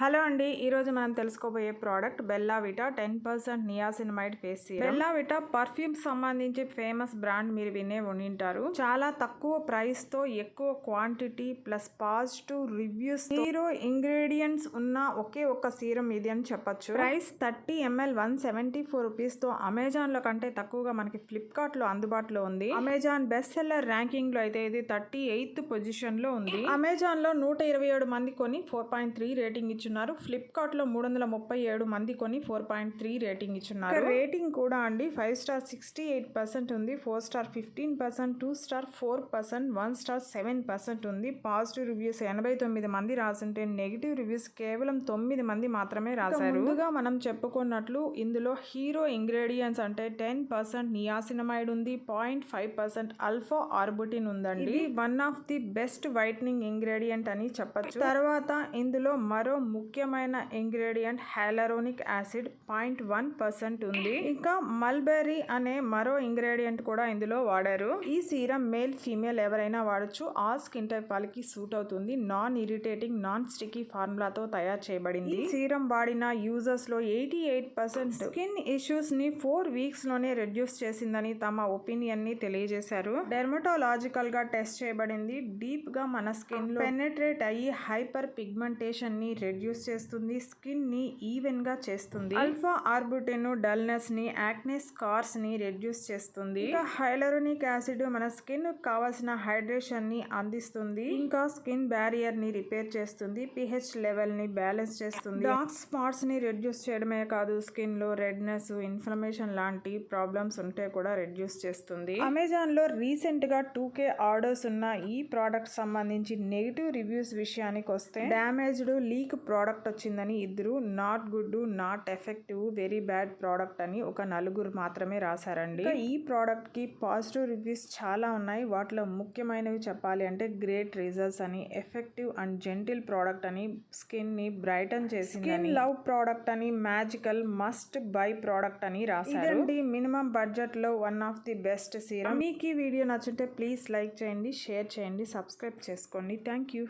Hello అండి ఈరోజు మనం తెలుసుకోబోయే product Bellavita ten percent niacinamide face serum. Bellavita perfume సంబంధించి ఫేమస్ బ్రాండ్ మీరు వినే ఉండింటారు. చాలా తక్కువ ప్రైస్తో ఎక్కువ quantity plus positive reviews hero ingredients ఉన్న ఒకే ఒక్క సీరం ఇది అని చెప్పొచ్చు. Price thirty ML one seventy four రూపీస్తో అమెజాన్లో కంటే తక్కువగా మనకి ఫ్లిప్కార్ట్లో అందుబాటులో ఉంది. అమెజాన్ బెస్ట్ సెల్లర్ ర్యాంకింగ్లో అయితే ఇది థర్టీ ఎయిత్ పొజిషన్లో ఉంది. అమెజాన్లో నూట ఇరవై ఏడు మంది కొని ఫోర్ పాయింట్ త్రీ రేటింగ్ ఇచ్చున్నారు ఫ్లిప్కార్ట్లో మూడు వందల ముప్పై ఏడు మంది కొని ఫోర్ పాయింట్ త్రీ రేటింగ్ ఇచ్చున్నారు రేటింగ్ కూడా అండి. Five star sixty eight percent ఉంది. Four star fifteen percent two star four percent one star seven percent ఉంది. పాజిటివ్ రివ్యూస్ ఎనభై తొమ్మిది మంది రాసింటే నెగిటివ్ రివ్యూస్ కేవలం తొమ్మిది మంది మాత్రమే రాశారు. ముందుగా మనం చెప్పుకున్నట్లు ఇందులో హీరో ఇంగ్రీడియంట్స్ అంటే టెన్ పర్సెంట్ నియాసినమైడ్ ఉంది. Point five percent alpha arbutin ఉందండి. ఇది one of the best whitening ingredient అని చెప్పొచ్చు. తర్వాత ఇందులో మరో ముఖ్యమైన ingredient hyaluronic acid point one percent ఉంది. ఇంకా మల్బెర్రీ అనే మరో ఇంగ్రీడియంట్ కూడా ఇందులో వాడారు. ఈ సీరం మేల్ ఫీమేల్ ఎవరైనా వాడచ్చు. ఆ స్కిన్ టైప్ వాళ్ళకి సూట్ అవుతుంది. నాన్ ఇరిటేటింగ్ నాన్ స్టికీ ఫార్ములాతో తయారు చేయబడింది. ఈ సీరం వాడిన యూజర్స్లో ఎయిటీ ఎయిట్ పర్సెంట్ స్కిన్ ఇష్యూస్ని ఫోర్ వీక్స్లోనే రెడ్యూస్ చేసిందని తమ ఒపీనియన్ని తెలియజేశారు. డెర్మటోలాజికల్గా టెస్ట్ చేయబడింది. డీప్గా మన స్కిన్లో పెనెట్రేట్ అయ్యి హైపర్ పిగ్మెంటేషన్ని రెడ్యూస్ చేస్తుంది స్కిన్ని ఈవెన్గా చేస్తుంది. అల్ఫా ఆర్బుటిన్ డల్నెస్ని యాక్నే స్కార్స్ని రెడ్యూస్ చేస్తుంది. ఇంకా హైలరోనిక్ యాసిడ్ మన స్కిన్ కావాల్సిన హైడ్రేషన్ని అందిస్తుంది. ఇంకా స్కిన్ బ్యారియర్ని రిపేర్ చేస్తుంది. పిహెచ్ లెవెల్ని బ్యాలెన్స్ చేస్తుంది. డార్క్ స్పాట్స్ని రెడ్యూస్ చేయడమే కాదు స్కిన్లో రెడ్నెస్ ఇన్ఫ్లమేషన్ లాంటి ప్రాబ్లమ్స్ ఉంటే కూడా రెడ్యూస్ చేస్తుంది. అమెజాన్లో రీసెంట్గా టూ కే ఆర్డర్స్ ఉన్న ఈ ప్రోడక్ట్ సంబంధించి నెగిటివ్ రివ్యూస్ విషయానికి వస్తే డ్యామేజ్డ్ లీక్ ప్రోడక్ట్ వచ్చిందని ఇద్దరు not good not effective very bad product అని ఒక నలుగురు మాత్రమే రాశారండి. ఈ ప్రోడక్ట్కి పాజిటివ్ రివ్యూస్ చాలా ఉన్నాయి. వాటిలో ముఖ్యమైనవి చెప్పాలి అంటే గ్రేట్ రిజల్ట్స్ అని ఎఫెక్టివ్ అండ్ జెంటిల్ ప్రోడక్ట్ అని స్కిన్ని బ్రైటన్ చేసింది లవ్ ప్రోడక్ట్ అని మ్యాజికల్ మస్ట్ బై ప్రోడక్ట్ అని రాశారు. మినిమం బడ్జెట్లో one of the best serum. మీకు ఈ వీడియో నచ్చుంటే ప్లీజ్ లైక్ చేయండి షేర్ చేయండి సబ్స్క్రైబ్ చేసుకోండి. Thank you.